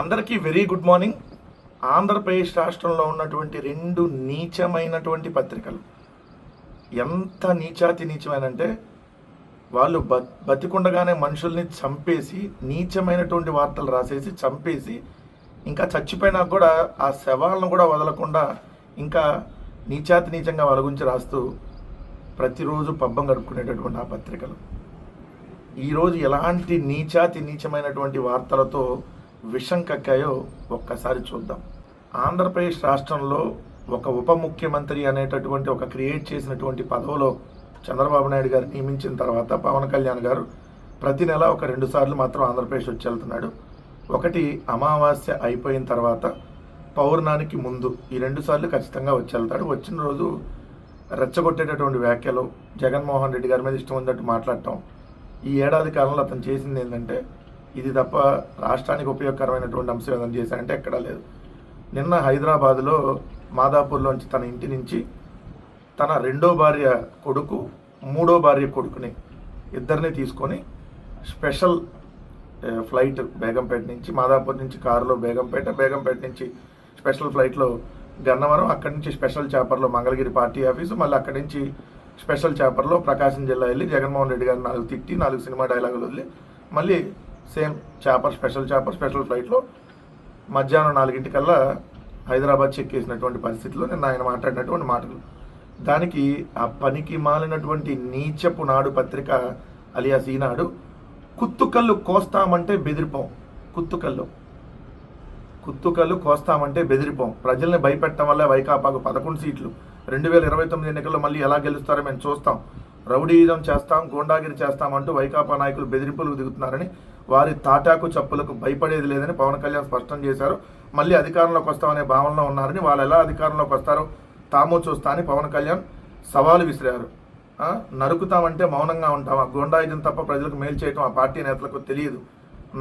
అందరికీ very good morning. Andhra Pradesh రాష్ట్రంలో ఉన్నటువంటి రెండు నీచమైనటువంటి పత్రికలు. ఎంత నీచాతి నీచమైనంటే వాళ్ళు బ బతికుండగానే మనుషుల్ని చంపేసి నీచమైనటువంటి వార్తలు రాసేసి చంపేసి ఇంకా చచ్చిపోయినా కూడా ఆ శవాలను కూడా వదలకుండా ఇంకా నీచాతి నీచంగా వాళ్ళ గురించి రాస్తూ ప్రతిరోజు పబ్బం గడుపుకునేటటువంటి ఆ పత్రికలు. ఈరోజు ఎలాంటి నీచాతి నీచమైనటువంటి వార్తలతో విషం కక్కాయో ఒక్కసారి చూద్దాం. ఆంధ్రప్రదేశ్ రాష్ట్రంలో ఒక ఉప ముఖ్యమంత్రి అనేటటువంటి ఒక క్రియేట్ చేసినటువంటి పదవిలో చంద్రబాబు నాయుడు గారు నియమించిన తర్వాత పవన్ కళ్యాణ్ గారు ప్రతి నెల ఒక రెండు సార్లు మాత్రం ఆంధ్రప్రదేశ్ వచ్చి వెళ్తున్నాడు. ఒకటి అమావాస్య అయిపోయిన తర్వాత పౌర్ణానికి ముందు ఈ రెండు సార్లు ఖచ్చితంగా వచ్చి వెళ్తాడు. వచ్చిన రోజు రెచ్చగొట్టేటటువంటి వ్యాఖ్యలు జగన్మోహన్ రెడ్డి గారి మీద ఇష్టం ఉన్నట్టు మాట్లాడటం. ఈ ఏడాది కాలంలో అతను చేసింది ఏంటంటే ఇది తప్ప రాష్ట్రానికి ఉపయోగకరమైనటువంటి అంశం ఏదైనా చేశారంటే ఎక్కడా లేదు. నిన్న హైదరాబాద్లో మాదాపూర్లోంచి తన ఇంటి నుంచి తన రెండో భార్య కొడుకు మూడో భార్య కొడుకుని ఇద్దరిని తీసుకొని స్పెషల్ ఫ్లైట్ బేగంపేట నుంచి మాదాపూర్ నుంచి కారులో బేగంపేట బేగంపేట నుంచి స్పెషల్ ఫ్లైట్లో గన్నవరం అక్కడి నుంచి స్పెషల్ చేపర్లో మంగళగిరి పార్టీ ఆఫీసు మళ్ళీ అక్కడి నుంచి స్పెషల్ చేపర్లో ప్రకాశం జిల్లా వెళ్ళి జగన్మోహన్ రెడ్డి గారు నాలుగు తిట్టి నాలుగు సినిమా డైలాగులు వదిలి మళ్ళీ same chopper special chopper special ఫ్లైట్లో మధ్యాహ్నం నాలుగింటికల్లా హైదరాబాద్ చెక్ చేసినటువంటి పరిస్థితిలో నేను ఆయన మాట్లాడినటువంటి మాటలు. దానికి ఆ పనికి మాలినటువంటి నీచపు నాడు పత్రిక అలియాస్ ఈనాడు కుత్తుకల్లు కోస్తామంటే బెదిరిపోం. కుత్తుకల్లు. కుత్తుకల్లు కోస్తామంటే బెదిరిపోం. ప్రజల్ని భయపెట్టడం వల్ల వైకాపాకు పదకొండు సీట్లు. రెండు వేల ఇరవై తొమ్మిది ఎన్నికల్లో మళ్ళీ ఎలా గెలుస్తారో మేము చూస్తాం. రౌడీయిజం చేస్తాం గోండాగిరి చేస్తామంటూ వైకాపా నాయకులు బెదిరింపులకు దిగుతున్నారని వారి తాటాకు చప్పులకు భయపడేది లేదని పవన్ కళ్యాణ్ స్పష్టం చేశారు. మళ్ళీ అధికారంలోకి వస్తామనే భావనలో ఉన్నారని వాళ్ళు ఎలా అధికారంలోకి వస్తారో తాము చూస్తా అని పవన్ కళ్యాణ్ సవాలు విసిరారు. నరుకుతామంటే మౌనంగా ఉంటాం. ఆ గుండాయుధం తప్ప ప్రజలకు మేలు చేయటం ఆ పార్టీ నేతలకు తెలియదు.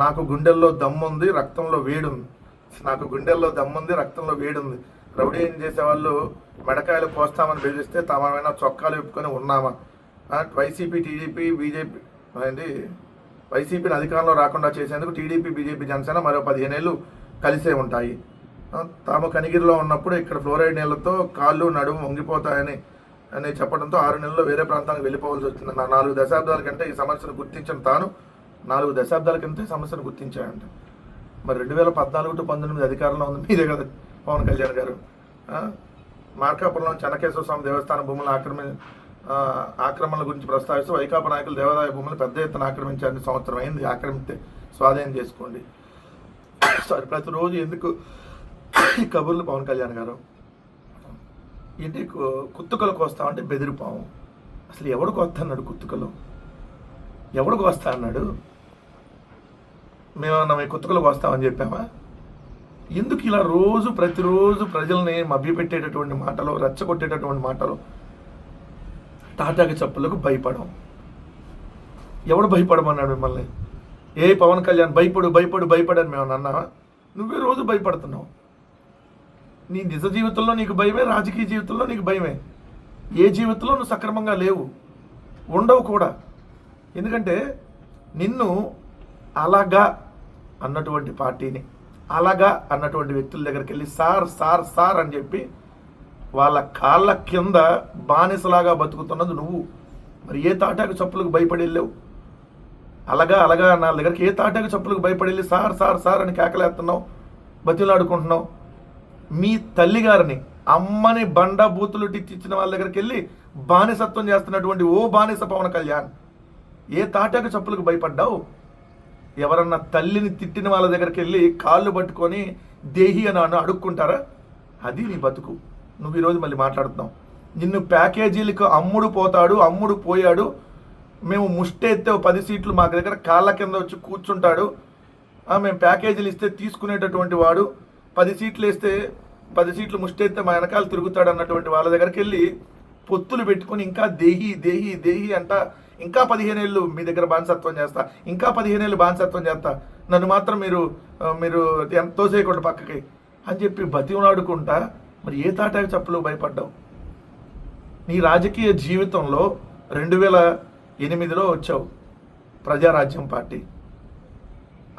నాకు గుండెల్లో దమ్ముంది రక్తంలో వేడుంది. నాకు గుండెల్లో దమ్ముంది రక్తంలో వేడుంది. రౌడీ ఏం చేసేవాళ్ళు? మెడకాయలు కోస్తామని బెదిరిస్తే తామేమైనా చొక్కాలు విప్పుకొని ఉన్నామా? వైసీపీ టీడీపీ బీజేపీ ఏంటి? వైసీపీని అధికారంలో రాకుండా చేసేందుకు టీడీపీ బీజేపీ జనసేన మరో పదిహేనేళ్ళు కలిసే ఉంటాయి. తాము కనిగిరిలో ఉన్నప్పుడు ఇక్కడ ఫ్లోరైడ్ నీళ్ళతో కాళ్ళు నడుము వంగిపోతాయని అని చెప్పడంతో ఆరు నెలల్లో వేరే ప్రాంతానికి వెళ్ళిపోవాల్సి వచ్చింది. నాలుగు దశాబ్దాల కంటే ఈ సమస్యను గుర్తించిన తాను. నాలుగు దశాబ్దాల కంటే సమస్యను గుర్తించాడంట మరి రెండు వేల పద్నాలుగు టు పంతొమ్మిది అధికారంలో ఉంది. మీరే కదా పవన్ కళ్యాణ్ గారు. మార్కాపురంలో చెన్నకేశ్వర స్వామి దేవస్థానం భూములు ఆక్రమి ఆక్రమణల గురించి ప్రస్తావిస్తూ వైకాపా నాయకులు దేవాదాయ భూములు పెద్ద ఎత్తున ఆక్రమించారని సంవత్సరం అయింది. ఆక్రమిస్తే స్వాధీనం చేసుకోండి. సారీ ప్రతిరోజు ఎందుకు ఈ కబుర్లు? పవన్ కళ్యాణ్ గారు ఏంటి కుత్తుకలకు వస్తామంటే బెదిరిపాము. అసలు ఎవడికి వస్తా అన్నాడు కుత్తుకలు? ఎవడికి వస్తా అన్నాడు మేమన్నా మీ కుత్తుకలకు వస్తామని చెప్పామా? ఎందుకు ఇలా రోజు ప్రతిరోజు ప్రజల్ని మభ్యపెట్టేటటువంటి మాటలు రెచ్చగొట్టేటటువంటి మాటలు తాటాకి చప్పులకు భయపడం ఎవడు భయపడమన్నాడు మిమ్మల్ని? ఏ పవన్ కళ్యాణ్ భయపడు భయపడు భయపడని మేము అన్నావా? నువ్వే రోజు భయపడుతున్నావు. నీ నిజ జీవితంలో నీకు భయమే రాజకీయ జీవితంలో నీకు భయమే. ఏ జీవితంలో నువ్వు సక్రమంగా లేవు. ఉండవు కూడా. ఎందుకంటే నిన్ను అలాగా అన్నటువంటి పార్టీని అలాగా అన్నటువంటి వ్యక్తుల దగ్గరికి వెళ్ళి సార్ సార్ సార్ అని చెప్పి వాళ్ళ కాళ్ళ కింద బానిసలాగా బతుకుతున్నది నువ్వు. మరి ఏ తాటాకు చప్పులకు భయపడి వెళ్ళావు అలాగా అలాగా నా దగ్గరికి ఏ తాటాకు చప్పులకు భయపడి వెళ్ళి సార్ సార్ సార్ అని కేకలేస్తున్నావు బతిలాడుకుంటున్నావు మీ తల్లిగారిని అమ్మని బండ బూతులు టిచ్చిచ్చిన వాళ్ళ దగ్గరికి వెళ్ళి బానిసత్వం చేస్తున్నటువంటి ఓ బానిస పవన్ కళ్యాణ్ ఏ తాటాకు చప్పులకు భయపడ్డావు? ఎవరన్నా తల్లిని తిట్టిన వాళ్ళ దగ్గరికి వెళ్ళి కాళ్ళు పట్టుకొని దేహి అని అడుక్కుంటారా? అది నీ బతుకు. నువ్వు ఈరోజు మళ్ళీ మాట్లాడుతున్నావు. నిన్ను ప్యాకేజీలకు అమ్ముడు పోతాడు అమ్ముడు పోయాడు. మేము ముష్టెత్తే పది సీట్లు మా దగ్గర కాళ్ళ కింద వచ్చి కూర్చుంటాడు. ఆ, మేము ప్యాకేజీలు ఇస్తే తీసుకునేటటువంటి వాడు పది సీట్లు వేస్తే పది సీట్లు ముష్టెత్తే మా వెనకాల తిరుగుతాడు అన్నటువంటి వాళ్ళ దగ్గరికి వెళ్ళి పొత్తులు పెట్టుకొని ఇంకా దేహి దేహి దేహి అంట ఇంకా పదిహేను ఏళ్ళు మీ దగ్గర బానిసత్వం చేస్తా ఇంకా పదిహేను ఏళ్ళు బానిసత్వం చేస్తా. నన్ను మాత్రం మీరు మీరు ఎంత చేయకూడదు పక్కకి అని చెప్పి బతిమలాడుకుంటా మరి ఏ తాటాకు చప్పులు భయపడ్డావు? నీ రాజకీయ జీవితంలో రెండు వేల ఎనిమిదిలో వచ్చావు ప్రజారాజ్యం పార్టీ.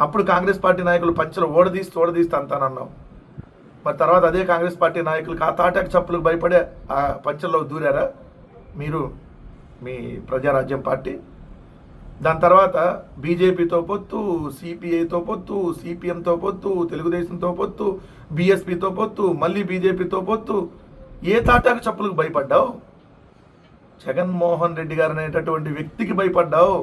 అప్పుడు కాంగ్రెస్ పార్టీ నాయకులు పంచలు ఓడదీసి ఓడదీస్తే అంతానన్నావు మరి తర్వాత అదే కాంగ్రెస్ పార్టీ నాయకులు ఆ తాటాకు చప్పులకు భయపడే ఆ పంచల్లో దూరారా మీరు మీ ప్రజారాజ్యం పార్టీ? దాని తర్వాత బీజేపీతో పొత్తు సిపిఐతో పొత్తు సిపిఎంతో పొత్తు తెలుగుదేశంతో పొత్తు బీఎస్పీతో పొత్తు మళ్ళీ బీజేపీతో పొత్తు ఏ తాటాకు చప్పులకు భయపడ్డావు? జగన్మోహన్ రెడ్డి గారు అనేటటువంటి వ్యక్తికి భయపడ్డావు?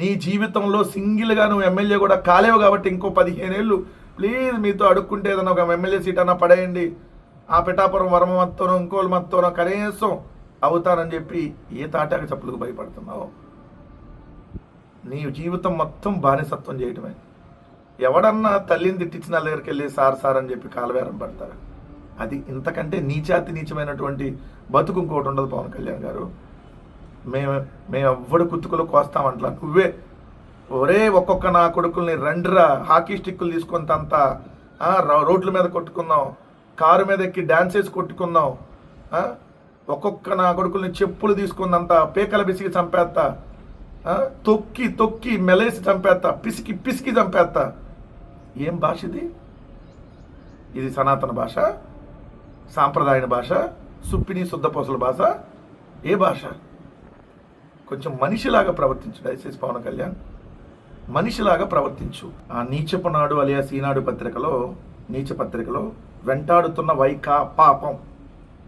నీ జీవితంలో సింగిల్గా నువ్వు ఎమ్మెల్యే కూడా కాలేవు కాబట్టి ఇంకో పదిహేను ఏళ్ళు ప్లీజ్ మీతో అడుక్కుంటే ఏదైనా ఒక ఎమ్మెల్యే సీట్ అన్నా పడేయండి. ఆ పిఠాపురం వరమ మత్తోనో ఇంకోలు మత్తోనో కనీసం అవుతానని చెప్పి ఏ తాటాకు చప్పులకు భయపడుతున్నావు? నీ జీవితం మొత్తం బానిసత్వం చేయటమే. ఎవడన్నా తల్లిని తిట్టించిన దగ్గరికి వెళ్ళి సార్ సార్ అని చెప్పి కాలవేరం పడతారు? అది ఇంతకంటే నీచాతి నీచమైనటువంటి బతుకు ఇంకోటి ఉండదు పవన్ కళ్యాణ్ గారు. మేము మేము ఎవ్వడు కుత్తుకులు కోస్తామంట్లా నువ్వే ఒరే ఒక్కొక్క నా కొడుకుల్ని రండిరా హాకీ స్టిక్కులు తీసుకొని తంత రోడ్ల మీద కొట్టుకుందాం కారు మీద ఎక్కి డాన్స్ వేసి కొట్టుకుందాం ఒక్కొక్క నా కొడుకుల్ని చెప్పులు తీసుకుందంత పేకల పిసికి చంపేస్తా తొక్కి తొక్కి మెలేసి చంపేస్తా పిసికి పిసికి చంపేస్తా ఏం భాష ఇది? ఇది సనాతన భాష సాంప్రదాయ భాష సుప్పిని శుద్ధపోసల భాష ఏ భాష? కొంచెం మనిషిలాగా ప్రవర్తించు దయచేసి పవన్ కళ్యాణ్. మనిషిలాగా ప్రవర్తించు. ఆ నీచపు నాడు అలియాస్ ఈనాడు పత్రికలో నీచ పత్రికలో వెంటాడుతున్న వైకా పాపం.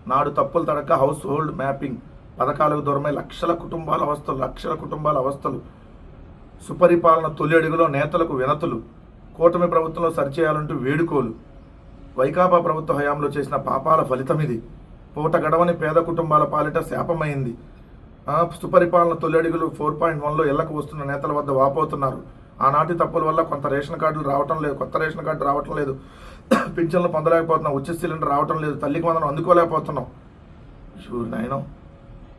నాడు తప్పులు తడక హౌస్ హోల్డ్ మ్యాపింగ్ పథకాలకు దూరమై లక్షల కుటుంబాల అవస్థలు లక్షల కుటుంబాల అవస్థలు. సుపరిపాలన తొలి అడుగులో నేతలకు వినతులు. కూటమి ప్రభుత్వంలో సరిచేయాలంటూ వేడుకోలు. వైకాపా ప్రభుత్వ హయాంలో చేసిన పాపాల ఫలితం ఇది. పూట గడవని పేద కుటుంబాల పాలిట శాపమైంది. సుపరిపాలన తొలి అడుగులు ఫోర్ పాయింట్ వన్లో ఇళ్ళకు వస్తున్న నేతల వద్ద వాపోతున్నారు. ఆనాటి తప్పుల వల్ల కొంత రేషన్ కార్డులు రావటం లేదు కొత్త రేషన్ కార్డు రావటం లేదు. పింఛన్లు పొందలేకపోతున్నాం ఉచిత సిలిండర్ రావటం లేదు తల్లికి వందనం అందుకోలేకపోతున్నాం. షూర్ నాయనం.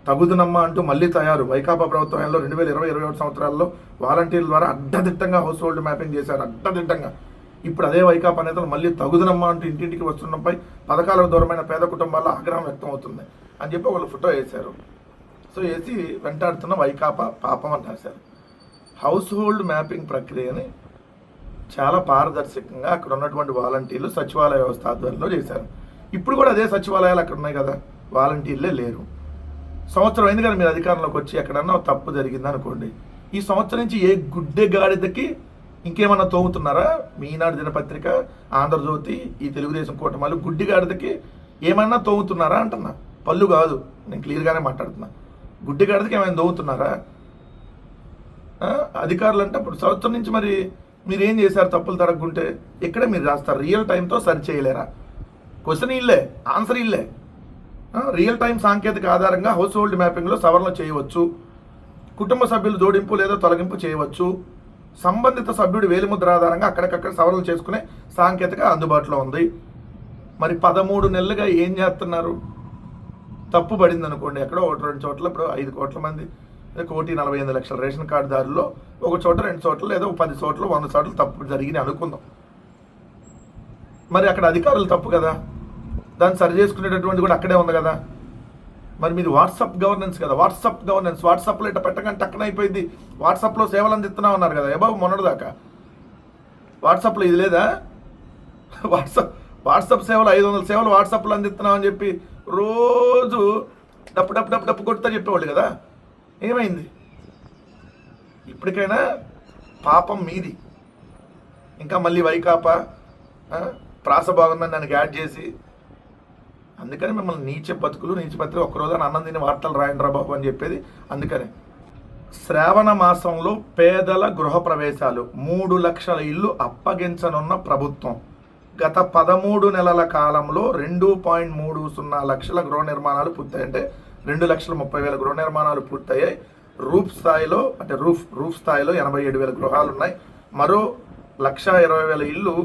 తగుదునమ్మా అంటూ మళ్ళీ తయారు. వైకాపా ప్రభుత్వంలో రెండు వేల ఇరవై ఇరవై ఒకటి సంవత్సరాల్లో వాలంటీర్ల ద్వారా అడ్డదిట్టంగా హౌస్ హోల్డ్ మ్యాపింగ్ చేశారు. అడ్డదిట్టంగా. ఇప్పుడు అదే వైకాపా నేతలు మళ్ళీ తగుదనమ్మా అంటూ ఇంటింటికి వస్తుండడంపై పథకాలకు దూరమైన పేద కుటుంబాల్లో ఆగ్రహం వ్యక్తం అవుతుంది అని చెప్పి వాళ్ళు ఫోటో వేశారు. సో వేసి వెంటాడుతున్న వైకాపా పాపం అని రాశారు. హౌస్ హోల్డ్ మ్యాపింగ్ ప్రక్రియని చాలా పారదర్శకంగా అక్కడ ఉన్నటువంటి వాలంటీర్లు సచివాలయ వ్యవస్థ ఆధ్వర్యంలో చేశారు. ఇప్పుడు కూడా అదే సచివాలయాలు అక్కడ ఉన్నాయి కదా. వాలంటీర్లే లేరు. సంవత్సరం అయింది కానీ మీరు అధికారంలోకి వచ్చి ఎక్కడన్నా తప్పు జరిగింది అనుకోండి. ఈ సంవత్సరం నుంచి ఏ గుడ్డె గాడిదకి ఇంకేమన్నా తోముతున్నారా మీనాడు దినపత్రిక ఆంధ్రజ్యోతి ఈ తెలుగుదేశం కూటమాలు గుడ్డి గాడిదకి ఏమన్నా తోముతున్నారా అంటున్నా. పళ్ళు కాదు నేను క్లియర్గానే మాట్లాడుతున్నా. గుడ్డి గాడిదకి ఏమైనా తోముతున్నారా అధికారులు అంటే అప్పుడు సంవత్సరం నుంచి మరి మీరు ఏం చేశారు? తప్పులు తరగకుంటే ఇక్కడే మీరు రాస్తారు? రియల్ టైంతో సరి చేయలేరా? క్వశ్చన్ ఇల్లే ఆన్సర్ ఇల్లే. రియల్ టైం సాంకేతిక ఆధారంగా హౌస్ హోల్డ్ మ్యాపింగ్లో సవరణ చేయవచ్చు. కుటుంబ సభ్యులు జోడింపు లేదా తొలగింపు చేయవచ్చు. సంబంధిత సభ్యుడి వేలిముద్ర ఆధారంగా అక్కడికక్కడ సవరణ చేసుకునే సాంకేతిక అందుబాటులో ఉంది. మరి పదమూడు నెలలుగా ఏం చేస్తున్నారు? తప్పు పడింది అనుకోండి ఎక్కడో ఒకటి రెండు చోట్ల ఇప్పుడు ఐదు కోట్ల మంది కోటి నలభై ఎనిమిది లక్షల రేషన్ కార్డుదారుల్లో ఒక చోట రెండు చోట్ల లేదా ఒక పది చోట్ల వంద చోట్ల తప్పు జరిగింది అనుకుందాం. మరి అక్కడ అధికారులు తప్పు కదా? దాన్ని సరి చేసుకునేటటువంటి కూడా అక్కడే ఉంది కదా. మరి మీది వాట్సాప్ గవర్నెన్స్ కదా వాట్సాప్ గవర్నెన్స్ వాట్సాప్లో ఇట్లా పెట్టగానే టక్కన అయిపోయింది. వాట్సాప్లో సేవలు అందిస్తున్నా ఉన్నారు కదా ఏబాబు మొన్నటిదాకా? వాట్సాప్లో ఇది లేదా? వాట్సాప్ వాట్సాప్ సేవలు ఐదు వందల సేవలు వాట్సాప్లో అందిస్తున్నామని చెప్పి రోజు డప్పు డప్పు డప్పు డప్పు కొడుతా చెప్పేవాళ్ళు కదా. ఏమైంది? ఇప్పటికైనా పాపం మీది. ఇంకా మళ్ళీ వైకాపా ప్రాస బాగుందని దానికి యాడ్ చేసి అందుకని మిమ్మల్ని నీచ బతుకులు నీచ బతుకులు ఒక్కరోజు అన్నం తిని వార్తలు రాయండి బాబు అని చెప్పేది. అందుకని శ్రావణ మాసంలో పేదల గృహ ప్రవేశాలు మూడు లక్షల ఇల్లు అప్పగించనున్న ప్రభుత్వం. గత పదమూడు నెలల కాలంలో రెండు పాయింట్ మూడు సున్నా లక్షల గృహ నిర్మాణాలు పూర్తయ్యాయి అంటే రెండు లక్షల ముప్పై వేల గృహ నిర్మాణాలు పూర్తయ్యాయి. రూఫ్ స్థాయిలో అంటే రూఫ్ రూఫ్ స్థాయిలో ఎనభై ఏడు వేల గృహాలు ఉన్నాయి మరో లక్ష ఇరవై వేల ఇల్లు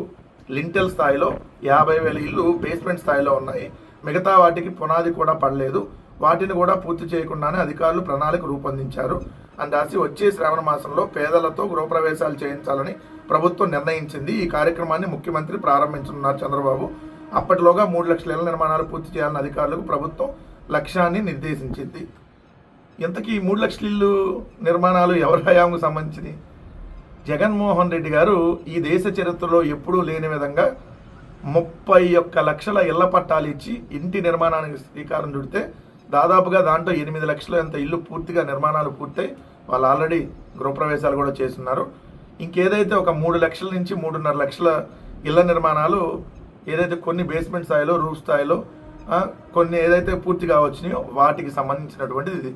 లింటెల్ స్థాయిలో యాభై వేల ఇల్లు బేస్మెంట్ స్థాయిలో ఉన్నాయి. మిగతా వాటికి పునాది కూడా పడలేదు. వాటిని కూడా పూర్తి చేయకుండానే అధికారులు ప్రణాళిక రూపొందించారు. అని రాసి వచ్చే శ్రావణ మాసంలో పేదలతో గృహప్రవేశాలు చేయించాలని ప్రభుత్వం నిర్ణయించింది. ఈ కార్యక్రమాన్ని ముఖ్యమంత్రి ప్రారంభించనున్నారు చంద్రబాబు. అప్పటిలోగా మూడు లక్షల ఇళ్ళ నిర్మాణాలు పూర్తి చేయాలని అధికారులకు ప్రభుత్వం లక్ష్యాన్ని నిర్దేశించింది. ఇంతకీ మూడు లక్షల ఇల్లు నిర్మాణాలు ఎవరి హయాంకు సంబంధించినవి జగన్మోహన్ రెడ్డి గారు ఈ దేశ చరిత్రలో ఎప్పుడూ లేని విధంగా ముప్పై ఒక్క లక్షల ఇళ్ళ పట్టాలు ఇచ్చి ఇంటి నిర్మాణానికి శ్రీకారం చుడితే దాదాపుగా దాంట్లో ఎనిమిది లక్షల ఎంత ఇల్లు పూర్తిగా నిర్మాణాలు పూర్తయి వాళ్ళు ఆల్రెడీ గృహప్రవేశాలు కూడా చేస్తున్నారు. ఇంకేదైతే ఒక మూడు లక్షల నుంచి మూడున్నర లక్షల ఇళ్ళ నిర్మాణాలు ఏదైతే కొన్ని బేస్మెంట్ స్థాయిలో రూఫ్ స్థాయిలో కొన్ని ఏదైతే పూర్తిగా వచ్చినాయో వాటికి సంబంధించినటువంటిది ఇది.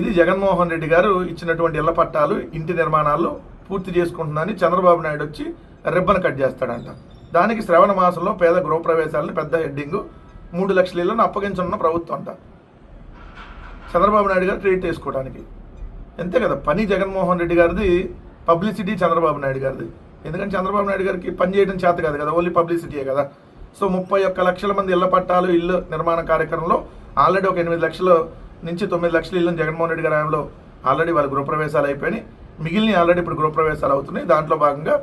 ఇది జగన్మోహన్ రెడ్డి గారు ఇచ్చినటువంటి ఇళ్ళ పట్టాలు ఇంటి నిర్మాణాల్లో పూర్తి చేసుకుంటుందని చంద్రబాబు నాయుడు వచ్చి రిబ్బన్ కట్ చేస్తాడంట. దానికి శ్రవణ మాసంలో పేద గృహప్రవేశాలను పెద్ద హెడ్డింగ్ మూడు లక్షల ఇళ్ళను అప్పగించనున్న ప్రభుత్వం అంట. చంద్రబాబు నాయుడు గారు ట్రీట్ చేసుకోవడానికి అంతే కదా పని జగన్మోహన్ రెడ్డి గారిది పబ్లిసిటీ చంద్రబాబు నాయుడు గారిది. ఎందుకంటే చంద్రబాబు నాయుడు గారికి పని చేయడం చేత కాదు కదా ఓన్లీ పబ్లిసిటీయే కదా. సో ముప్పై ఒక్క లక్షల మంది ఇళ్ళ పట్టాలు ఇల్లు నిర్మాణ కార్యక్రమంలో ఆల్రెడీ ఒక ఎనిమిది లక్షలు నుంచి తొమ్మిది లక్షల ఇల్లు జగన్మోహన్ రెడ్డి గారి ఆల్రెడీ వాళ్ళ గృహప్రవేశాలు అయిపోయినాయి. మిగిలిన ఆల్రెడీ ఇప్పుడు గృహప్రవేశాలు అవుతున్నాయి. దాంట్లో భాగంగా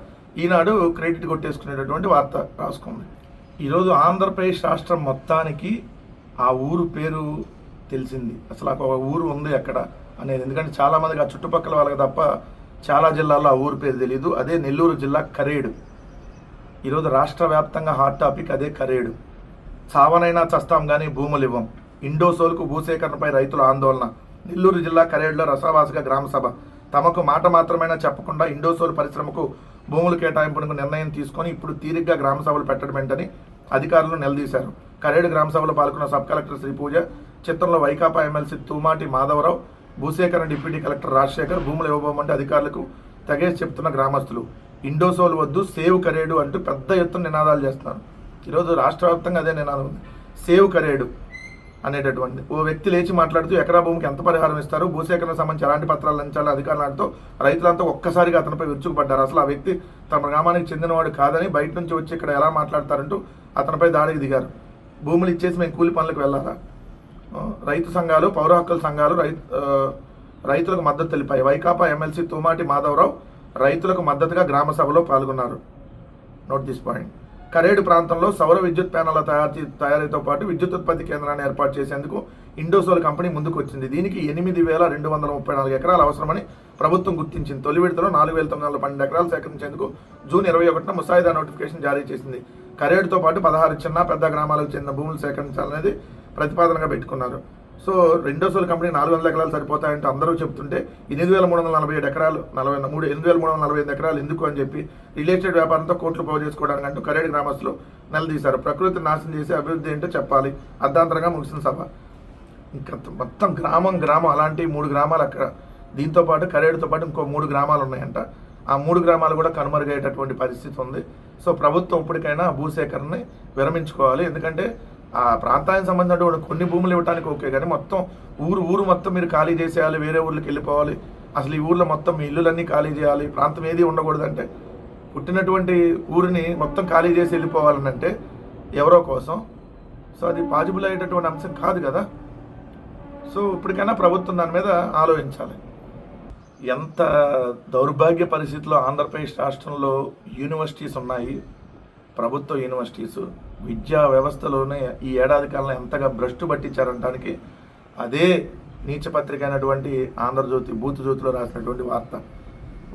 ఈనాడు క్రెడిట్ కొట్టేసుకునేటటువంటి వార్త రాసుకుంది. ఈరోజు ఆంధ్రప్రదేశ్ రాష్ట్రం మొత్తానికి ఆ ఊరు పేరు తెలిసింది. అసలు ఒక ఊరు ఉంది అక్కడ అనేది. ఎందుకంటే చాలామందికి ఆ చుట్టుపక్కల వాళ్ళకి తప్ప చాలా జిల్లాల్లో ఆ ఊరు పేరు తెలియదు అదే నెల్లూరు జిల్లా కరేడు. ఈరోజు రాష్ట్ర వ్యాప్తంగా హాట్ టాపిక్ అదే కరేడు. చావనైనా చస్తాం కానీ భూములు ఇవ్వం. ఇండోసోల్కు భూసేకరణపై రైతుల ఆందోళన. నెల్లూరు జిల్లా కరేడులో రసావాసిక గ్రామసభ. తమకు మాట మాత్రమైనా చెప్పకుండా ఇండోసోల్ పరిశ్రమకు భూములు కేటాయింపునకు నిర్ణయం తీసుకొని ఇప్పుడు తీరిగ్గా గ్రామ సభలు పెట్టడం ఏంటని అధికారులు నిలదీశారు. కరేడు గ్రామ సభలో పాల్గొన్న సబ్ కలెక్టర్ శ్రీ పూజ చిత్రంలో వైకాపా ఎమ్మెల్సీ తూమాటి మాధవరావు భూసేకరణ డిప్యూటీ కలెక్టర్ రాజశేఖర్ భూములు ఇవ్వబోమంటే అధికారులకు తెగేసి చెప్తున్న గ్రామస్తులు. ఇండోసోల్ వద్దు సేవ్ కరేడు అంటూ పెద్ద ఎత్తున నినాదాలు చేస్తున్నారు. ఈరోజు రాష్ట్ర వ్యాప్తంగా అదే నినాదం ఉంది. సేవ్ కరేడు. అనేటటువంటిది. ఓ వ్యక్తి లేచి మాట్లాడుతూ ఎకరా భూమికి ఎంత పరిహారం ఇస్తారు? భూసేకరణ సంబంధించి ఎలాంటి పత్రాలు అంచాలి అధికారులతో రైతులంతా ఒక్కసారిగా అతనిపై విరుచుకుపడ్డారు. అసలు ఆ వ్యక్తి తమ గ్రామానికి చెందినవాడు కాదని బయట నుంచి వచ్చి ఇక్కడ ఎలా మాట్లాడతారంటూ అతనిపై దాడికి దిగారు. భూములు ఇచ్చేసి మేము కూలి పనులకు వెళ్ళాలా? రైతు సంఘాలు పౌర హక్కుల సంఘాలు రైతు రైతులకు మద్దతు తెలిపాయి. వైకాపా ఎమ్మెల్సీ తుమాటి మాధవరావు రైతులకు మద్దతుగా గ్రామ సభలో పాల్గొన్నారు. నోట్ దిస్ పాయింట్ కరేడు ప్రాంతంలో సౌర విద్యుత్ ప్యానెళ్ళ తయారీ తయారీతో పాటు విద్యుత్ ఉత్పత్తి కేంద్రాన్ని ఏర్పాటు చేసేందుకు ఇండోసోల్ కంపెనీ ముందుకు వచ్చింది దీనికి ఎనిమిది వేల రెండు వందల ముప్పై నాలుగు ఎకరాలు అవసరమని ప్రభుత్వం గుర్తించింది. తొలి విడతలో నాలుగు వేల తొమ్మిది వందల పన్నెండు ఎకరాలు సేకరించేందుకు జూన్ ఇరవై ఒకటిన ముసాయిదా నోటిఫికేషన్ జారీ చేసింది. కరేడుతో పాటు పదహారు చిన్న పెద్ద గ్రామాలకు చెందిన భూములు సేకరించాలనేది ప్రతిపాదనగా పెట్టుకున్నారు. సో రెండోసోల్ కంపెనీ నాలుగు వందల ఎకరాలు సరిపోతాయంటే అందరూ చెప్తుంటే ఎనిమిది వేల మూడు వందల నలభై ఏడు ఎకరాలు నలభై మూడు ఎనిమిది వేల మూడు వందల నలభై ఐదు ఎకరాలు ఎందుకు అని చెప్పి రియల్ ఎస్టేట్ వ్యాపారంతో కోట్లు పోగు చేసుకోవడానికి అంటూ కరేడు గ్రామస్తులు నిలదీశారు. ప్రకృతిని నాశనం చేసి అభివృద్ధి ఏంటో చెప్పాలి. అర్ధాంతరంగా ముగిసిన సభ. ఇంకా మొత్తం గ్రామం గ్రామం అలాంటి మూడు గ్రామాలు అక్కడ. దీంతో పాటు కరేడుతో పాటు ఇంకో మూడు గ్రామాలు ఉన్నాయంట. ఆ మూడు గ్రామాలు కూడా కనుమరుగయ్యేటటువంటి పరిస్థితి ఉంది. సో ప్రభుత్వం ఇప్పటికైనా భూసేకరణని విరమించుకోవాలి. ఎందుకంటే ఆ ప్రాంతానికి సంబంధించినటువంటి కొన్ని భూములు ఇవ్వడానికి ఓకే కానీ మొత్తం ఊరు ఊరు మొత్తం మీరు ఖాళీ చేసేయాలి వేరే ఊర్లకు వెళ్ళిపోవాలి. అసలు ఈ ఊర్లో మొత్తం మీ ఇల్లులన్నీ ఖాళీ చేయాలి ప్రాంతం ఏది ఉండకూడదంటే పుట్టినటువంటి ఊరిని మొత్తం ఖాళీ చేసి వెళ్ళిపోవాలని అంటే ఎవరో కోసం. సో అది పాజిబుల్ అయ్యేటటువంటి అంశం కాదు కదా. సో ఇప్పటికైనా ప్రభుత్వం దాని మీద ఆలోచించాలి. ఎంత దౌర్భాగ్య పరిస్థితిలో ఆంధ్రప్రదేశ్ రాష్ట్రంలో యూనివర్సిటీస్ ఉన్నాయి ప్రభుత్వ యూనివర్సిటీసు విద్యా వ్యవస్థలోనే ఈ ఏడాది కాలంలో ఎంతగా భ్రష్టు పట్టించారనడానికి అదే నీచపత్రిక అయినటువంటి ఆంధ్రజ్యోతి బూత్ జ్యోతిలో రాసినటువంటి వార్త.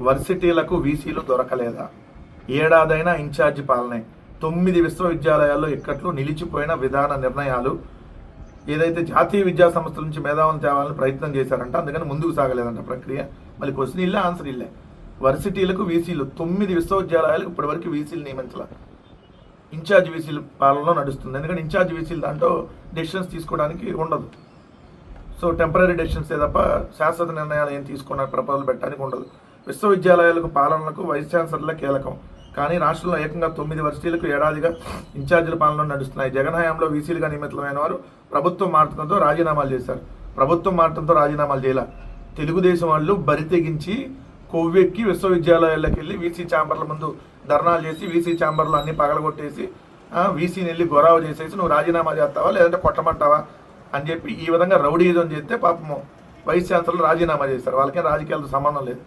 వర్సిటీలకు వీసీలు దొరకలేదా? ఏడాదైనా ఇన్ఛార్జి పాలనే. తొమ్మిది విశ్వవిద్యాలయాల్లో ఇక్కట్లు నిలిచిపోయిన విధాన నిర్ణయాలు ఏదైతే జాతీయ విద్యా సంస్థల నుంచి మేధావులను తేవాలని ప్రయత్నం చేశారంట అందుకని ముందుకు సాగలేదంట ప్రక్రియ. మళ్ళీ క్వశ్చన్ ఇల్లే ఆన్సర్ ఇల్లే. వర్సిటీలకు వీసీలు తొమ్మిది విశ్వవిద్యాలయాలకు ఇప్పటివరకు వీసీలు నియమించాల. ఇన్ఛార్జ్ వీసీల పాలనలో నడుస్తుంది. ఎందుకంటే ఇన్ఛార్జ్ వీసీలు దాంట్లో డెసిషన్స్ తీసుకోవడానికి ఉండదు. సో టెంపరీ డెసిషన్సే తప్ప శాశ్వత నిర్ణయాలు ఏం తీసుకున్న ప్రపోజల్ పెట్టడానికి ఉండదు. విశ్వవిద్యాలయాలకు పాలనలకు వైస్ ఛాన్సలర్ల కీలకం. కానీ రాష్ట్రంలో ఏకంగా తొమ్మిది వర్సిటీలకు ఏడాదిగా ఇన్ఛార్జీల పాలనలో నడుస్తున్నాయి. జగన్ హయాంలో వీసీలుగా నియమితమైన వారు ప్రభుత్వం మారటంతో రాజీనామాలు చేశారు. ప్రభుత్వం మారటంతో రాజీనామాలు చేయాల. తెలుగుదేశం వాళ్ళు బరి తెగించి కొవ్వెక్కి విశ్వవిద్యాలయాలకు వెళ్ళి వీసీ ఛాంబర్ల ముందు ధర్నాలు చేసి వీసీ ఛాంబర్లు అన్ని పగలగొట్టేసి వీసీని వెళ్ళి గొడవ చేసేసి నువ్వు రాజీనామా చేస్తావా? లేదంటే కొట్టమంటావా? అని చెప్పి ఈ విధంగా రౌడీజం చేస్తే పాపము వైస్ ఛాన్సలర్ రాజీనామా చేశారు వాళ్ళకేం రాజకీయాలతో సంబంధం లేదు.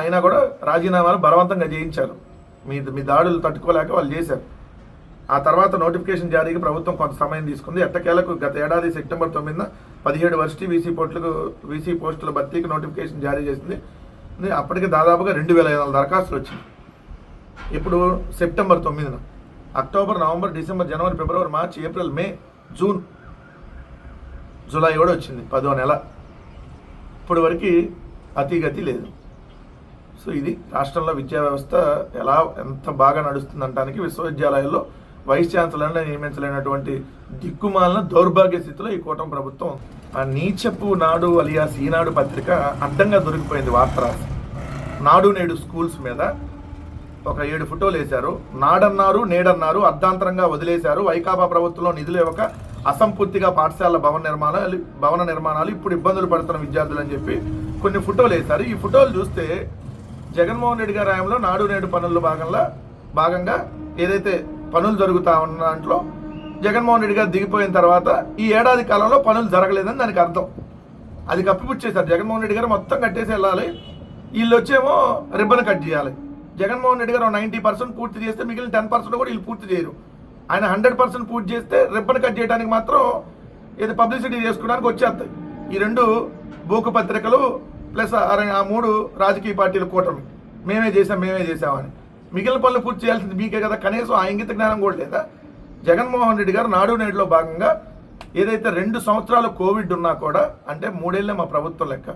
అయినా కూడా రాజీనామాలు బలవంతంగా చేయించారు మీ మీ దాడులు తట్టుకోలేక వాళ్ళు చేశారు. ఆ తర్వాత నోటిఫికేషన్ జారీకి ప్రభుత్వం కొంత సమయం తీసుకుంది. ఎట్టకేలకు గత ఏడాది సెప్టెంబర్ తొమ్మిదిన పదిహేడు వర్సిటీ వీసీ పోస్టులకు వీసీ పోస్టుల భర్తీకి నోటిఫికేషన్ జారీ చేసింది. అప్పటికి దాదాపుగా రెండు వేల ఐదు వందల దరఖాస్తులు వచ్చింది ఇప్పుడు సెప్టెంబర్ తొమ్మిదిన. అక్టోబర్ నవంబర్ డిసెంబర్ జనవరి ఫిబ్రవరి మార్చి ఏప్రిల్ మే జూన్ జూలై కూడా వచ్చింది పదో నెల. ఇప్పటి వరకు అతిగతి లేదు. సో ఇది రాష్ట్రంలో విద్యా వ్యవస్థ ఎలా ఎంత బాగా నడుస్తుందంటానికి విశ్వవిద్యాలయాల్లో వైస్ ఛాన్సలర్ని నియమించలేనటువంటి దిక్కుమాలిన దౌర్భాగ్య స్థితిలో ఈ కూటమి ప్రభుత్వం ఉంది. ఆ నీచపు నాడు అలియాస్ ఈనాడు పత్రిక అడ్డంగా దొరికిపోయింది వార్త రాసి. నాడు నేడు స్కూల్స్ మీద ఒక ఏడు ఫోటోలు వేశారు. నాడన్నారు నేడన్నారు అర్ధాంతరంగా వదిలేశారు. వైకాపా ప్రభుత్వంలో నిధులు ఇవ్వక అసంపూర్తిగా పాఠశాల భవన నిర్మాణాలు భవన నిర్మాణాలు ఇప్పుడు ఇబ్బందులు పడుతున్న విద్యార్థులు అని చెప్పి కొన్ని ఫోటోలు వేశారు. ఈ ఫోటోలు చూస్తే జగన్మోహన్ రెడ్డి గారి హయాంలో నాడు నేడు పనుల భాగంగా భాగంగా ఏదైతే పనులు జరుగుతా ఉన్న దాంట్లో జగన్మోహన్ రెడ్డి గారు దిగిపోయిన తర్వాత ఈ ఏడాది కాలంలో పనులు జరగలేదని దానికి అర్థం. అది కప్పిపుచ్చేశారు. జగన్మోహన్ రెడ్డి గారు మొత్తం కట్టేసి వెళ్ళాలి. వీళ్ళు వచ్చేమో రిబ్బన్ కట్ చేయాలి. జగన్మోహన్ రెడ్డి గారు నైంటీ పర్సెంట్ పూర్తి చేస్తే మిగిలిన టెన్ పర్సెంట్ కూడా వీళ్ళు పూర్తి చేయరు. ఆయన హండ్రెడ్ పర్సెంట్ పూర్తి చేస్తే రిబ్బన్ కట్ చేయడానికి మాత్రం ఇది పబ్లిసిటీ చేసుకోవడానికి వచ్చేస్తాయి. ఈ రెండు బూకు పత్రికలు ప్లస్ ఆ- ఆ మూడు రాజకీయ పార్టీల కూటమి. మేమే చేసాం మేమే చేసామని మిగిలిన పనులు పూర్తి చేయాల్సింది మీకే కదా. కనీసం ఆ ఇంగిత జ్ఞానం కూడా లేదా? జగన్మోహన్ రెడ్డి గారు నాడు నేడులో భాగంగా ఏదైతే రెండు సంవత్సరాలు కోవిడ్ ఉన్నా కూడా అంటే మూడేళ్ళే మా ప్రభుత్వం లెక్క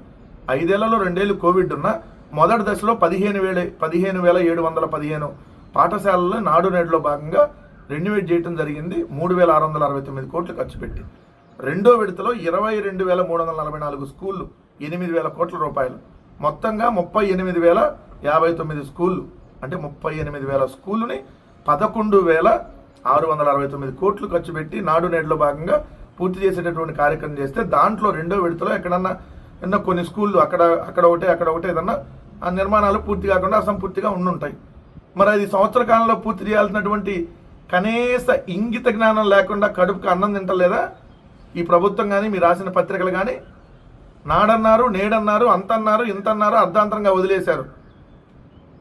ఐదేళ్ళలో రెండేళ్ళు కోవిడ్ ఉన్నా మొదటి దశలో పదిహేను వేల పదిహేను వేల ఏడు వందల పదిహేను పాఠశాలల్లో నాడు నేడులో భాగంగా రెన్యువేట్ చేయడం జరిగింది మూడు వేల ఆరు వందల అరవై తొమ్మిది కోట్లు ఖర్చు పెట్టి. రెండో విడతలో ఇరవై రెండు వేల మూడు వందల నలభై నాలుగు స్కూళ్ళు ఎనిమిది వేల కోట్ల రూపాయలు. మొత్తంగా ముప్పై ఎనిమిది వేల యాభై తొమ్మిది స్కూళ్ళు అంటే ముప్పై ఎనిమిది వేల స్కూళ్ళని పదకొండు వేల ఆరు వందల అరవై తొమ్మిది కోట్లు ఖర్చు పెట్టి నాడు నేడులో భాగంగా పూర్తి చేసేటటువంటి కార్యక్రమం చేస్తే దాంట్లో రెండో విడతలో ఎక్కడన్నా ఎన్నో కొన్ని స్కూళ్ళు అక్కడ అక్కడ ఒకటే అక్కడ ఒకటే ఏదన్నా ఆ నిర్మాణాలు పూర్తి కాకుండా అసంపూర్తిగా ఉండుంటాయి. మరి అది సంవత్సర కాలంలో పూర్తి చేయాల్సినటువంటి కనీస ఇంగిత జ్ఞానం లేకుండా కడుపుకి అన్నం తింటలేదా? ఈ ప్రభుత్వం కానీ మీరు రాసిన పత్రికలు కానీ నాడన్నారు నేడన్నారు అంతన్నారు ఇంతన్నారు అర్ధాంతరంగా వదిలేశారు.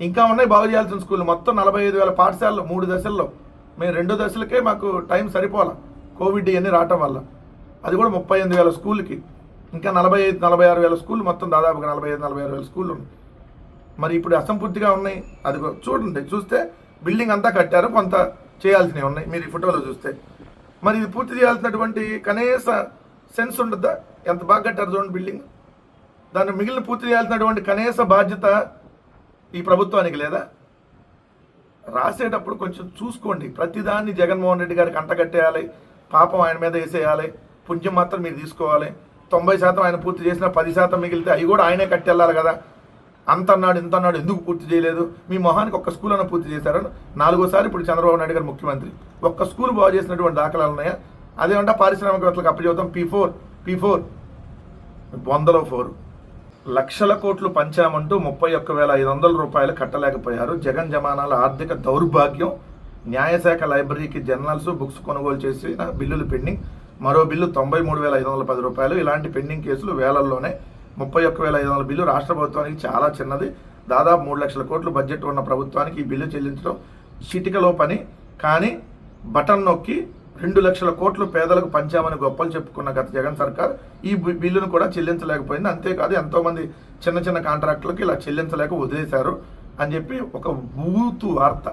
ఇంకా ఉన్నాయి బాగు చేయాల్సిన స్కూల్ మొత్తం నలభై ఐదు వేల పాఠశాలలు మూడు దశల్లో. మేము రెండు దశలకే మాకు టైం సరిపోలే. కోవిడ్ ఇవన్నీ రావటం వల్ల. అది కూడా ముప్పై ఎనిమిది వేల స్కూల్కి. ఇంకా నలభై ఐదు నలభై ఆరు వేల స్కూల్ మొత్తం దాదాపుగా నలభై ఐదు నలభై ఆరు వేల స్కూళ్ళు ఉన్నాయి. మరి ఇప్పుడు అసంపూర్తిగా ఉన్నాయి. అది కూడా చూడండి చూస్తే బిల్డింగ్ అంతా కట్టారు కొంత చేయాల్సినవి ఉన్నాయి. మీరు ఈ ఫోటోలో చూస్తే. మరి ఇది పూర్తి చేయాల్సినటువంటి కనీస సెన్స్ ఉండద్దా? ఎంత బాగా కట్టారు చూడండి బిల్డింగ్. దాన్ని మిగిలిన పూర్తి చేయాల్సినటువంటి కనీస బాధ్యత ఈ ప్రభుత్వానికి లేదా? రాసేటప్పుడు కొంచెం చూసుకోండి. ప్రతిదాన్ని జగన్మోహన్ రెడ్డి గారికి అంటగట్టేయాలి. పాపం ఆయన మీద వేసేయాలి. పుణ్యం మాత్రం మీరు తీసుకోవాలి. తొంభై శాతం ఆయన పూర్తి చేసిన పది శాతం మిగిలితే అవి కూడా ఆయనే కట్టెళ్ళాలి కదా. అంత అన్నాడు ఇంత అన్నాడు ఎందుకు పూర్తి చేయలేదు? మీ మొహానికి ఒక్క స్కూల్ అన్న పూర్తి చేశారు. నాలుగోసారి ఇప్పుడు చంద్రబాబు నాయుడు గారు ముఖ్యమంత్రి. ఒక్క స్కూల్ బాగు చేసినటువంటి దాఖలాలు ఉన్నాయా? అదేమంటే పారిశ్రామికవేత్తలకు అప్పచెబుతాం. పీ ఫోర్ పీ ఫోర్ వందలో ఫోర్ లక్షల కోట్లు పంచామంటూ ముప్పై ఒక్క వేల ఐదు వందల రూపాయలు కట్టలేకపోయారు. జగన్ జమానాల ఆర్థిక దౌర్భాగ్యం న్యాయశాఖ లైబ్రరీకి జర్నల్స్ బుక్స్ కొనుగోలు చేసిన బిల్లులు పెండింగ్ మరో బిల్లు తొంభై మూడు వేల ఐదు వందల పది రూపాయలు. ఇలాంటి పెండింగ్ కేసులు వేలల్లోనే ముప్పై ఒక్క వేల ఐదు వందల బిల్లు రాష్ట్ర ప్రభుత్వానికి చాలా చిన్నది. దాదాపు మూడు లక్షల కోట్లు బడ్జెట్ ఉన్న ప్రభుత్వానికి ఈ బిల్లు చెల్లించడం చిటికలో పని. కానీ బటన్ నొక్కి రెండు లక్షల కోట్లు పేదలకు పంచామని గొప్పలు చెప్పుకున్న గత జగన్ సర్కార్ ఈ బిల్లును కూడా చెల్లించలేకపోయింది. అంతేకాదు ఎంతోమంది చిన్న చిన్న కాంట్రాక్టులకు ఇలా చెల్లించలేక వదిలేశారు అని చెప్పి ఒక బూతు వార్త.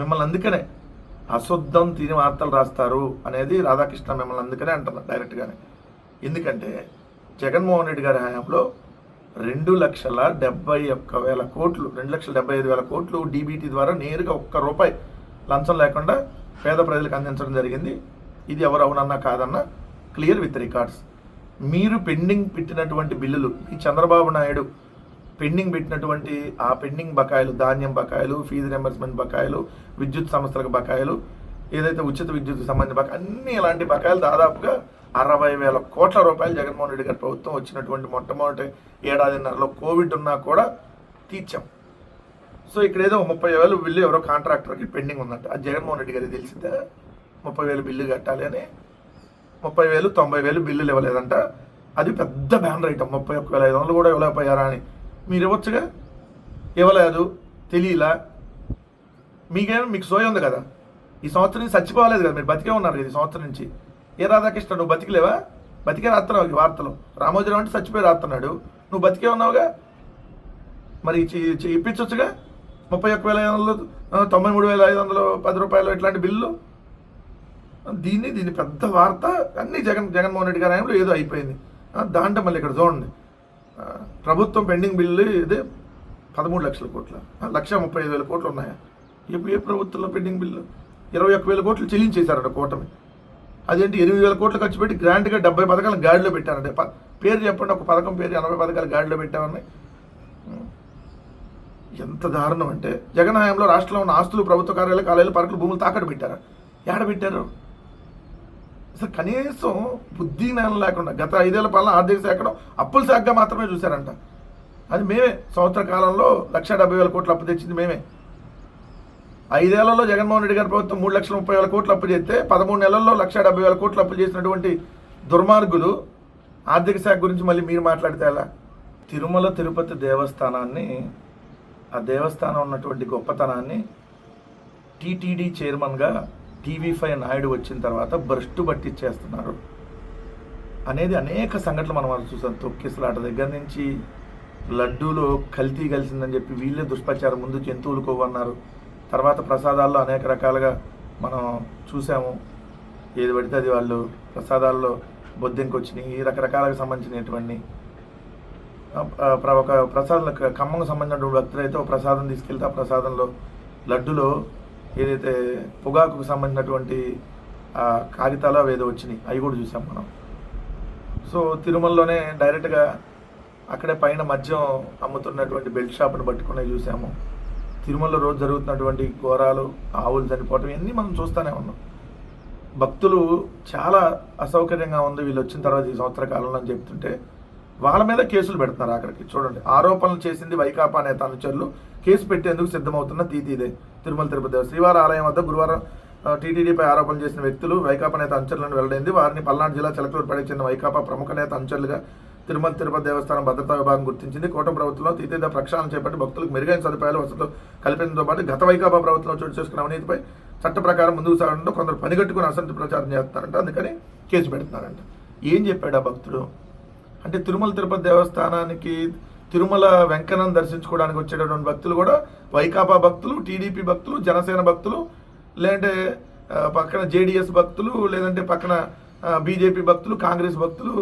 మిమ్మల్ని అందుకనే అశుద్ధం తిని వార్తలు రాస్తారు అనేది రాధాకృష్ణ మిమ్మల్ని అందుకనే అంటున్నారు డైరెక్ట్గానే. ఎందుకంటే జగన్మోహన్ రెడ్డి గారి హయాంలో రెండు లక్షల డెబ్బై ఒక్క వేల కోట్లు రెండు లక్షల డెబ్బై ఐదు వేల కోట్లు డీబీటీ ద్వారా నేరుగా ఒక్క రూపాయి లంచం లేకుండా పేద ప్రజలకు అందించడం జరిగింది. ఇది ఎవరు అవునన్నా కాదన్నా క్లియర్ విత్ రికార్డ్స్. మీరు పెండింగ్ పెట్టినటువంటి బిల్లులు ఈ చంద్రబాబు నాయుడు పెండింగ్ పెట్టినటువంటి ఆ పెండింగ్ బకాయిలు ధాన్యం బకాయిలు ఫీజు రెంబర్స్మెంట్ బకాయిలు విద్యుత్ సంస్థలకు బకాయిలు ఏదైతే ఉచిత విద్యుత్ సంబంధించిన బకాయి అన్ని ఇలాంటి బకాయిలు దాదాపుగా అరవై వేల కోట్ల రూపాయలు జగన్మోహన్ రెడ్డి గారి ప్రభుత్వం వచ్చినటువంటి మొట్టమొదటి ఏడాదిన్నరలో కోవిడ్ ఉన్నా కూడా తీర్చాం. సో ఇక్కడ ఏదో ముప్పై వేలు బిల్లు ఎవరో కాంట్రాక్టర్కి పెండింగ్ ఉందంట. అది జగన్మోహన్ రెడ్డి గారికి తెలిసిందే? ముప్పై వేలు బిల్లు కట్టాలి అని. ముప్పై వేలు తొంభై వేలు బిల్లులు ఇవ్వలేదంట. అది పెద్ద బ్యానర్ ఐటమ్. ముప్పై ఒక్క వేల ఐదు వందలు కూడా ఇవ్వలేకపోయారా అని. మీరు ఇవ్వచ్చుగా? ఇవ్వలేదు. తెలియలా? మీకేమో మీకు సోయ ఉంది కదా? ఈ సంవత్సరం నుంచి చచ్చిపోలేదు కదా మీరు? బతికే ఉన్నారు కదా ఈ సంవత్సరం నుంచి. ఏ రాధాకృష్ణ నువ్వు బతికలేవా? బతికే రాస్తున్నావు ఈ వార్తలు. రామోజీరావు అంటే చచ్చిపోయి రాస్తున్నాడు నువ్వు బతికే ఉన్నావుగా? మరి ఇప్పించవచ్చుగా ముప్పై ఒక్క వేల ఐదు వందలు తొంభై మూడు వేల ఐదు వందలు పది రూపాయలు ఇట్లాంటి బిల్లు. దీన్ని దీని పెద్ద వార్త. అన్నీ జగన్ జగన్మోహన్ రెడ్డి గారి ఆయనలో ఏదో అయిపోయింది. దాంట్లో మళ్ళీ ఇక్కడ చూడండి. ప్రభుత్వం పెండింగ్ బిల్లు ఇది పదమూడు లక్షల కోట్ల లక్ష ముప్పై ఐదు వేల కోట్లు ఉన్నాయా? ఏ ప్రభుత్వంలో పెండింగ్ బిల్లు? ఇరవై ఒక్క వేల కోట్లు చెల్లించేశారట కూటమి. అదేంటి ఎనిమిది వేల కోట్లు ఖర్చు పెట్టి గ్రాంట్గా డెబ్బై పథకాలను గాడిలో పెట్టారంటే ప- పేరు చెప్పండి ఒక పథకం పేరు ఎనభై పథకాలు గాడిలో పెట్టామని. ఎంత దారుణం అంటే జగన్ హయాంలో రాష్ట్రంలో ఉన్న ఆస్తులు ప్రభుత్వ కార్యాలయాలు కాలేజీలు పార్కులు భూములు తాకట్టు పెట్టారు? ఏడ పెట్టారు? అసలు కనీసం బుద్ధి జ్ఞానం లేకుండా గత ఐదేళ్ళ పాలన ఆర్థిక శాఖలో అప్పుల శాఖగా మాత్రమే చూశారంట. అది మేమే. సంవత్సర కాలంలో లక్ష డెబ్బై వేల కోట్లు అప్పు తెచ్చింది మేమే. ఐదేళ్ళలో జగన్మోహన్ రెడ్డి గారి ప్రభుత్వం మూడు లక్షల ముప్పై వేల కోట్లు అప్పు చేస్తే పదమూడు నెలల్లో లక్ష డెబ్బై వేల కోట్లు అప్పు చేసినటువంటి దుర్మార్గులు ఆర్థిక శాఖ గురించి మళ్ళీ మీరు మాట్లాడితే ఎలా? తిరుమల తిరుపతి దేవస్థానాన్ని ఆ దేవస్థానం ఉన్నటువంటి గొప్పతనాన్ని టీటీడీ చైర్మన్గా టీవీ ఫైవ్ నాయుడు వచ్చిన తర్వాత భ్రష్టు పట్టించేస్తున్నారు. అనేది అనేక సంఘటనలు మనం చూసాం. తొక్కిసలాట దగ్గర నుంచి లడ్డూలో కల్తీ కలిసిందని చెప్పి వీళ్ళే దుష్ప్రచారం ముందు జంతువులు కొవ్వన్నారు. తర్వాత ప్రసాదాల్లో అనేక రకాలుగా మనం చూసాము. ఏది పడితే అది వాళ్ళు ప్రసాదాల్లో బొద్దింకి వచ్చినాయి ఈ రకరకాలకు సంబంధించినటువంటి ఒక ప్రసాదం ఖమ్మంకు సంబంధించిన భక్తులు అయితే ఒక ప్రసాదం తీసుకెళ్తే ఆ ప్రసాదంలో లడ్డులో ఏదైతే పొగాకుకు సంబంధించినటువంటి కాగితాలు అవి ఏదో వచ్చినాయి. అవి కూడా చూసాం మనం. సో తిరుమలలోనే డైరెక్ట్గా అక్కడే పైన మద్యం అమ్ముతున్నటువంటి బెల్ట్ షాప్ను పట్టుకునే చూసాము. తిరుమలలో రోజు జరుగుతున్నటువంటి ఘోరాలు ఆవులు చనిపోవటం ఇవన్నీ మనం చూస్తూనే ఉన్నాం. భక్తులు చాలా అసౌకర్యంగా ఉంది. వీళ్ళు వచ్చిన తర్వాత ఈ సంవత్సర కాలంలో అని చెప్తుంటే వాళ్ళ మీద కేసులు పెడుతున్నారు అక్కడికి. చూడండి ఆరోపణలు చేసింది వైకాపా నేత అనుచరులు. కేసు పెట్టేందుకు సిద్ధమవుతున్న తీతీదే తిరుమల తిరుపతి శ్రీవారి ఆలయం వద్ద గురువారం టీటీడీపై ఆరోపణలు చేసిన వ్యక్తులు వైకాపా నేత అనుచరులను వెల్లడైంది. వారిని పల్నాడు జిల్లా చిలకలూరుపేటకు చెందిన వైకాపా ప్రముఖ నేత అనుచరులుగా తిరుమల తిరుపతి దేవస్థానం భద్రతా విభాగం గుర్తించింది. కూటమి ప్రభుత్వంలో తీతీద ప్రక్షాళన చేపట్టి భక్తులకు మెరుగైన సదుపాయాలు వసతులు కల్పించడంతో పాటు గత వైకాపా ప్రభుత్వంలో చోటు చేసుకున్న అవినీతిపై చట్ట ప్రకారం ముందుకు సాగడంతో కొందరు పనిగట్టుకుని అసంతృప్తి ప్రచారం చేస్తున్నారంట. అందుకని కేసు పెడుతున్నారంట. ఏం చెప్పాడు ఆ భక్తుడు? అంటే తిరుమల తిరుపతి దేవస్థానానికి తిరుమల వెంకన్నను దర్శించుకోవడానికి వచ్చేటటువంటి భక్తులు కూడా వైకాపా భక్తులు టీడీపీ భక్తులు జనసేన భక్తులు లేదంటే పక్కన జేడిఎస్ భక్తులు లేదంటే పక్కన బీజేపీ భక్తులు కాంగ్రెస్ భక్తులు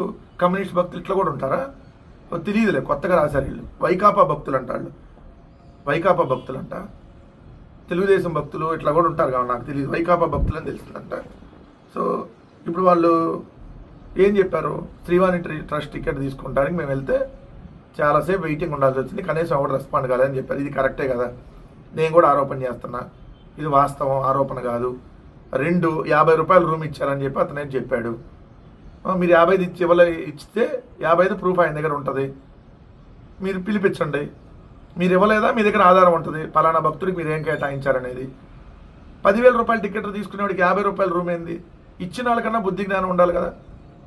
కమ్యూనిస్ట్ భక్తులు ఇట్లా కూడా ఉంటారా? తెలియదులే కొత్తగా రాశారు వీళ్ళు. వైకాపా భక్తులు అంటాళ్ళు. వైకాపా భక్తులు అంట తెలుగుదేశం భక్తులు ఇట్లా కూడా ఉంటారు కాబట్టి నాకు తెలియదు. వైకాపా భక్తులు అని తెలిసిందంట సో ఇప్పుడు వాళ్ళు ఏం చెప్పారు? శ్రీవాణి ట్రీ- ట్రస్ట్ టికెట్ తీసుకుంటానికి మేము వెళ్తే చాలాసేపు వెయిటింగ్ ఉండాల్సి వచ్చింది. కనీసం ఎవరు రెస్పాండ్ కాలేదని చెప్పారు. ఇది కరెక్టే కదా. నేను కూడా ఆరోపణ చేస్తున్నా. ఇది వాస్తవం ఆరోపణ కాదు. రెండు యాభై రూపాయలు రూమ్ ఇచ్చారని చెప్పి అతను చెప్పాడు? మీరు యాభైది ఇచ్చి ఇవ్వలే ఇచ్చితే యాభైది ప్రూఫ్ ఆయన దగ్గర ఉంటుంది. మీరు పిలిపించండి. మీరు ఇవ్వలేదా? మీ దగ్గర ఆధారం ఉంటుంది. పలానా భక్తుడికి మీరు ఏం కేటాయించారనేది. పదివేల రూపాయల టికెట్ తీసుకునేవాడికి యాభై రూపాయల రూమ్ ఏంది? ఇచ్చిన వాళ్ళకన్నా బుద్ధి జ్ఞానం ఉండాలి కదా.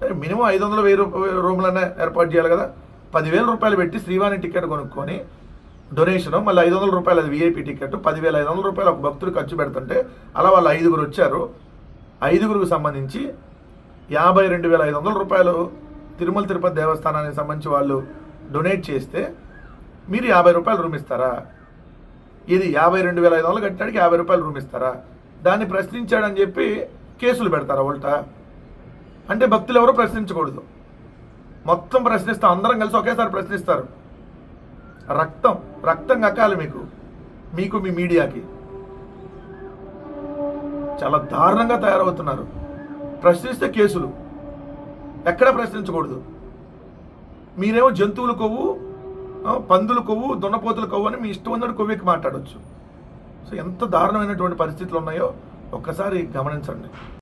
మినిమం ఐదు వందల వెయ్యి రూపాయలు రూములన్నా ఏర్పాటు చేయాలి కదా. పదివేల రూపాయలు పెట్టి శ్రీవాణి టికెట్ కొనుక్కొని డొనేషన్ మళ్ళీ ఐదు వందల రూపాయలు అది విఐపి టికెట్ పదివేల ఐదు వందల రూపాయలు ఒక భక్తుడు ఖర్చు పెడుతుంటే అలా వాళ్ళు ఐదుగురు వచ్చారు. ఐదుగురికి సంబంధించి యాభై రెండు వేల ఐదు వందల రూపాయలు తిరుమల తిరుపతి దేవస్థానానికి సంబంధించి వాళ్ళు డొనేట్ చేస్తే మీరు యాభై రూపాయలు రూమ్ ఇస్తారా? ఇది యాభై రెండు వేల ఐదు వందలు కట్టడానికి యాభై రూపాయలు రూమ్ ఇస్తారా? దాన్ని ప్రశ్నించాడని చెప్పి కేసులు పెడతారా ఉల్టా? అంటే భక్తులు ఎవరు ప్రశ్నించకూడదు. మొత్తం ప్రశ్నిస్తాం అందరం కలిసి ఒకేసారి ప్రశ్నిస్తారు. రక్తం రక్తం కక్కాలి మీకు. మీకు మీ మీడియాకి. చాలా దారుణంగా తయారవుతున్నారు. ప్రశ్నిస్తే కేసులు. ఎక్కడ ప్రశ్నించకూడదు. మీరేమో జంతువులు కొవ్వు పందులు కొవ్వు దున్నపోతులు కొవ్వు అని మీ ఇష్టం ఉన్నట్టు కొవ్వెక్కి మాట్లాడవచ్చు సో ఎంత దారుణమైనటువంటి పరిస్థితులు ఉన్నాయో ఒక్కసారి గమనించండి.